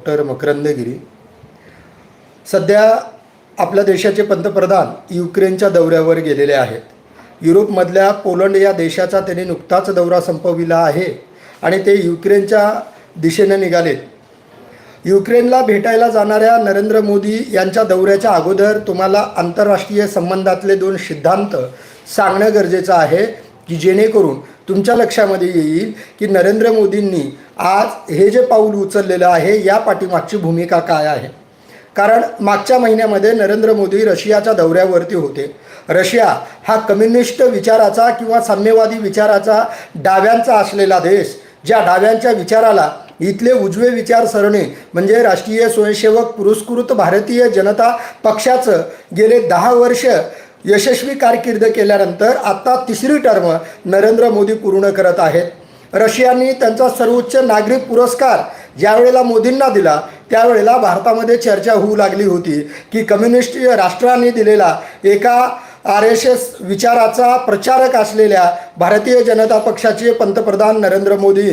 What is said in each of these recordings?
Doctor मकरंदगिरी. सध्या आपल्या देशाचे पंतप्रधान युक्रेनच्या दौऱ्यावर गेलेले आहेत. युरोपमधल्या पोलंड या देशाचा त्यांनी नुकताच दौरा संपविला आहे आणि ते युक्रेनच्या दिशेने निघालेत. युक्रेनला भेटायला जाणाऱ्या नरेंद्र मोदी यांच्या दौऱ्याच्या अगोदर तुम्हाला आंतरराष्ट्रीय संबंधातले दोन सिद्धांत सांगणं गरजेचं आहे की जेणेकरून तुमच्या लक्षामध्ये येईल की नरेंद्र मोदींनी आज हे जे पाऊल उचललेलं आहे या पाठीमागची भूमिका काय आहे? कारण मागच्या महिन्यामध्ये नरेंद्र मोदी रशियाच्या दौऱ्यावरती होते. रशिया हा कम्युनिस्ट विचाराचा किंवा साम्यवादी विचाराचा डाव्यांचा असलेला देश ज्या डाव्यांच्या विचाराला इथले उजवे विचारसरणी म्हणजे राष्ट्रीय स्वयंसेवक पुरस्कृत भारतीय जनता पक्षाचं गेले दहा वर्ष यशस्वी कारकीर्द केल्यानंतर आता तिसरी टर्म नरेंद्र मोदी पूर्ण करत आहेत. रशियाने त्यांचा सर्वोच्च नागरी पुरस्कार ज्यावेळेला मोदींना दिला त्यावेळेला भारतामध्ये चर्चा होऊ लागली होती की कम्युनिस्ट राष्ट्रांनी दिलेला एका आर एस एस विचाराचा प्रचारक असलेल्या भारतीय जनता पक्षाचे पंतप्रधान नरेंद्र मोदी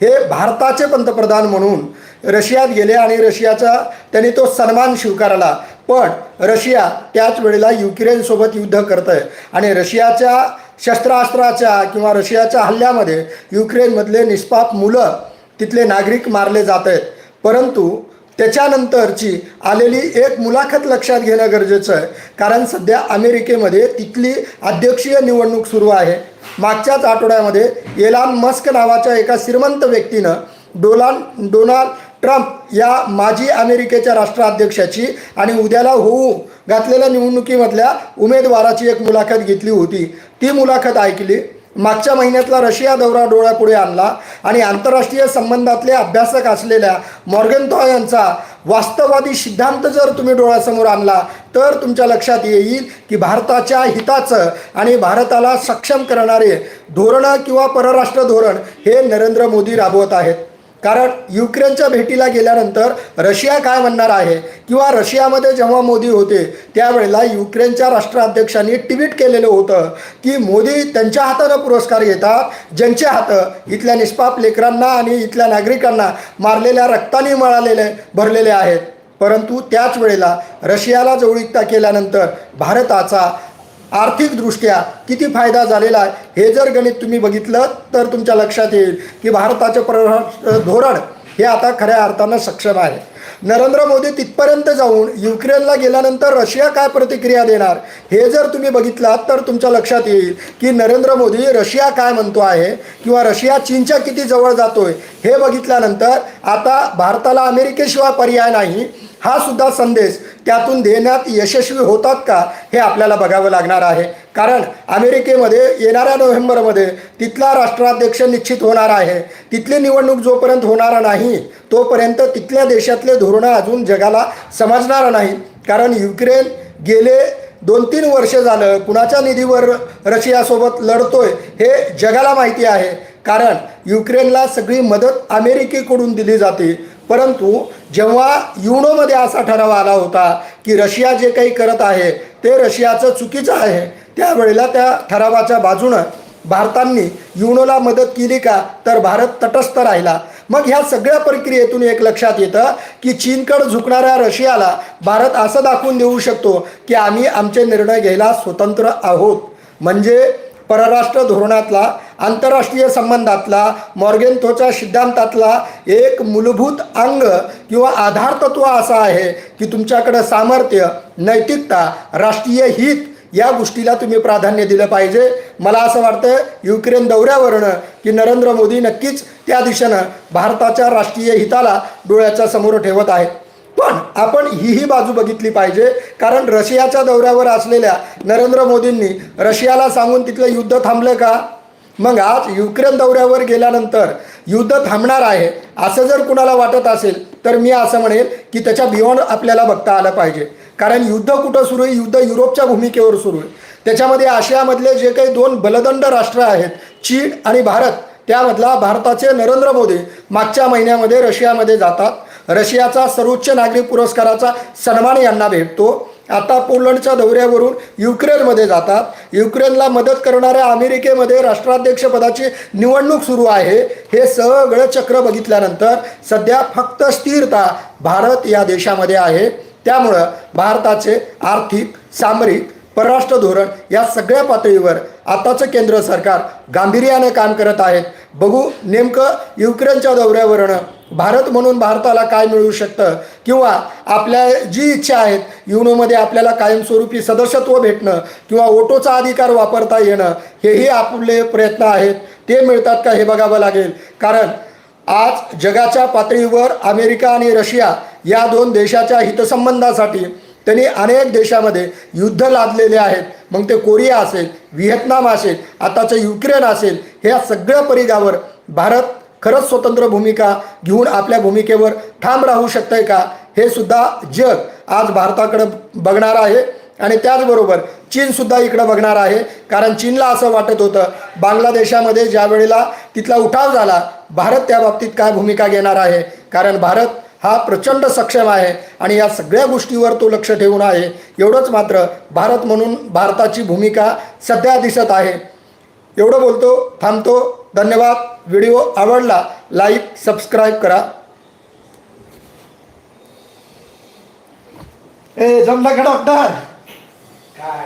हे भारताचे पंतप्रधान म्हणून रशियात गेले आणि रशियाचा त्यांनी तो सन्मान स्वीकारला. पण रशिया त्याच वेळेला युक्रेनसोबत युद्ध करत आहे आणि रशियाच्या शस्त्रास्त्राच्या किंवा रशियाच्या हल्ल्यामध्ये युक्रेनमधले निष्पाप मुलं तिथले नागरिक मारले जात आहेत. परंतु त्याच्यानंतरची आलेली एक मुलाखत लक्षात घेणं गरजेचं आहे. कारण सध्या अमेरिकेमध्ये तिथली अध्यक्षीय निवडणूक सुरू आहे. मागच्याच आठवड्यामध्ये एलान मस्क नावाच्या एका श्रीमंत व्यक्तीनं डोलान डोनाल्ड ट्रम्प या माजी अमेरिकेच्या राष्ट्राध्यक्षाची आणि उद्याला होऊ घातलेल्या निवडणुकीमधल्या उमेदवाराची एक मुलाखत घेतली होती. ती मुलाखत ऐकली. मागच्या महिन्यातला रशिया दौरा डोळ्यापुढे आणला आणि आंतरराष्ट्रीय संबंधातले अभ्यासक असलेल्या मॉर्गनथॉ यांचा वास्तववादी सिद्धांत जर तुम्ही डोळ्यासमोर आणला तर तुमच्या लक्षात येईल की भारताच्या हिताचं आणि भारताला सक्षम करणारे धोरणं किंवा परराष्ट्र धोरण हे नरेंद्र मोदी राबवत आहेत. कारण युक्रेनच्या भेटीला गेल्यानंतर रशिया काय म्हणणार आहे? किंवा रशियामध्ये जेव्हा मोदी होते त्यावेळेला युक्रेनच्या राष्ट्राध्यक्षांनी ट्विट केलेलं होतं की मोदी त्यांच्या हातानं पुरस्कार घेतात ज्यांच्या हातं इथल्या निष्पाप लेकरांना आणि इथल्या नागरिकांना मारलेल्या रक्ताने मळालेले भरलेले आहेत. परंतु त्याच वेळेला रशियाला जवळीकता केल्यानंतर भारताचा आर्थिकदृष्ट्या किती फायदा झालेला आहे हे जर गणित तुम्ही बघितलं तर तुमच्या लक्षात येईल की भारताचं परराष्ट्र धोरण हे आता खऱ्या अर्थानं सक्षम आहे. नरेंद्र मोदी तिथपर्यंत जाऊन युक्रेनला गेल्यानंतर रशिया काय प्रतिक्रिया देणार हे जर तुम्ही बघितलात तर तुमच्या लक्षात येईल की नरेंद्र मोदी रशिया काय म्हणतो आहे किंवा रशिया चीनच्या किती जवळ जातोय हे बघितल्यानंतर आता भारताला अमेरिकेशिवाय पर्याय नाही हा सुद्धा संदेश त्यातून देण्यात यशस्वी होतात का हे आपल्याला बघावं लागणार आहे. कारण अमेरिकेमध्ये येणाऱ्या नोव्हेंबरमध्ये तिथला राष्ट्राध्यक्ष निश्चित होणार आहे. तिथली निवडणूक जोपर्यंत होणार नाही तोपर्यंत तिथल्या देशातले धोरणं अजून जगाला समजणार नाही कारण युक्रेन गेले दोन तीन वर्ष झालं कुणाच्या निधीवर रशियासोबत लढतोय हे जगाला माहिती आहे. कारण युक्रेनला सगळी मदत अमेरिकेकडून दिली जाते. परंतु जेव्हा युनोमध्ये असा ठराव आला होता की रशिया जे काही करत आहे ते रशियाचं चुकीचं आहे त्यावेळेला त्या ठरावाच्या बाजूनं भारतांनी युनोला मदत केली का? तर भारत तटस्थ राहिला. मग ह्या सगळ्या प्रक्रियेतून एक लक्षात येतं की चीनकडे झुकणाऱ्या रशियाला भारत असं दाखवून देऊ शकतो की आम्ही आमचे निर्णय घ्यायला स्वतंत्र आहोत. म्हणजे परराष्ट्र धोरणातला आंतरराष्ट्रीय संबंधातला मॉर्गेन्थोच्या सिद्धांतातला एक मूलभूत अंग किंवा आधारतत्व असा असं आहे की तुमच्याकडं सामर्थ्य नैतिकता राष्ट्रीय हित या गोष्टीला तुम्ही प्राधान्य दिलं पाहिजे. मला असं वाटतं युक्रेन दौऱ्यावरनं की नरेंद्र मोदी नक्कीच त्या दिशेनं भारताच्या राष्ट्रीय हिताला डोळ्याच्या समोर ठेवत आहेत. पण आपण हीही बाजू बघितली पाहिजे. कारण रशियाच्या दौऱ्यावर असलेल्या नरेंद्र मोदींनी रशियाला सांगून तिथलं युद्ध थांबलं का? मग आज युक्रेन दौऱ्यावर गेल्यानंतर युद्ध थांबणार आहे असं जर कुणाला वाटत असेल तर मी असं म्हणेल की त्याच्या बियॉन्ड आपल्याला बघता आलं पाहिजे. कारण युद्ध कुठं सुरू आहे? युद्ध युरोपच्या भूमिकेवर सुरू आहे. त्याच्यामध्ये आशियामधले जे काही दोन बलदंड राष्ट्र आहेत चीन आणि भारत त्यामधला भारताचे नरेंद्र मोदी मागच्या महिन्यामध्ये रशियामध्ये जातात. रशियाचा सर्वोच्च नागरी पुरस्काराचा सन्मान यांना भेटतो. आता पोलंडच्या दौऱ्यावरून युक्रेनमध्ये जातात. युक्रेनला मदत करणाऱ्या अमेरिकेमध्ये राष्ट्राध्यक्षपदाची निवडणूक सुरू आहे. हे सगळं चक्र बघितल्यानंतर सध्या फक्त स्थिरता भारत या देशामध्ये आहे. त्यामुळं भारताचे आर्थिक सामरिक परराष्ट्र धोरण या सगळ्या पातळीवर आताचं केंद्र सरकार गांभीर्याने काम करत आहे. बघू नेमकं युक्रेनच्या दौऱ्यावरनं भारत म्हणून भारताला काय मिळू शकतं? किंवा आपल्या जी इच्छा आहेत युनोमध्ये आपल्याला कायमस्वरूपी सदस्यत्व भेटणं किंवा ओटोचा अधिकार वापरता येणं हेही आपले प्रयत्न आहेत. ते मिळतात का हे बघावं लागेल. कारण आज जगाच्या पातळीवर अमेरिका आणि रशिया या दोन देशाच्या हितसंबंधासाठी त्यांनी अनेक देशामध्ये युद्ध लादलेले आहेत. मग ते कोरिया असेल व्हिएतनाम असेल आताचं युक्रेन असेल ह्या सगळ्या परिघावर भारत खरंच स्वतंत्र भूमिका घेऊन आपल्या भूमिकेवर ठाम राहू शकतंय का? हे सुद्धा जग आज भारताकडं बघणार आहे. आणि त्याचबरोबर चीनसुद्धा इकडं बघणार आहे. कारण चीनला असं वाटत होतं बांगलादेशामध्ये ज्या वेळेला तिथला उठाव झाला भारत त्या बाबतीत काय भूमिका घेणार आहे? कारण भारत हा प्रचंड सक्षम आहे. आणि या सगळ्या गोष्टीवर तो लक्ष ठेवून आहे. एवढंच मात्र भारत म्हणून भारताची भूमिका सध्या दिसत आहे. एवढं बोलतो थांबतो. धन्यवाद. व्हिडिओ आवडला लाईक सबस्क्राईब करा. ए जमला का डॉक्टर? काय?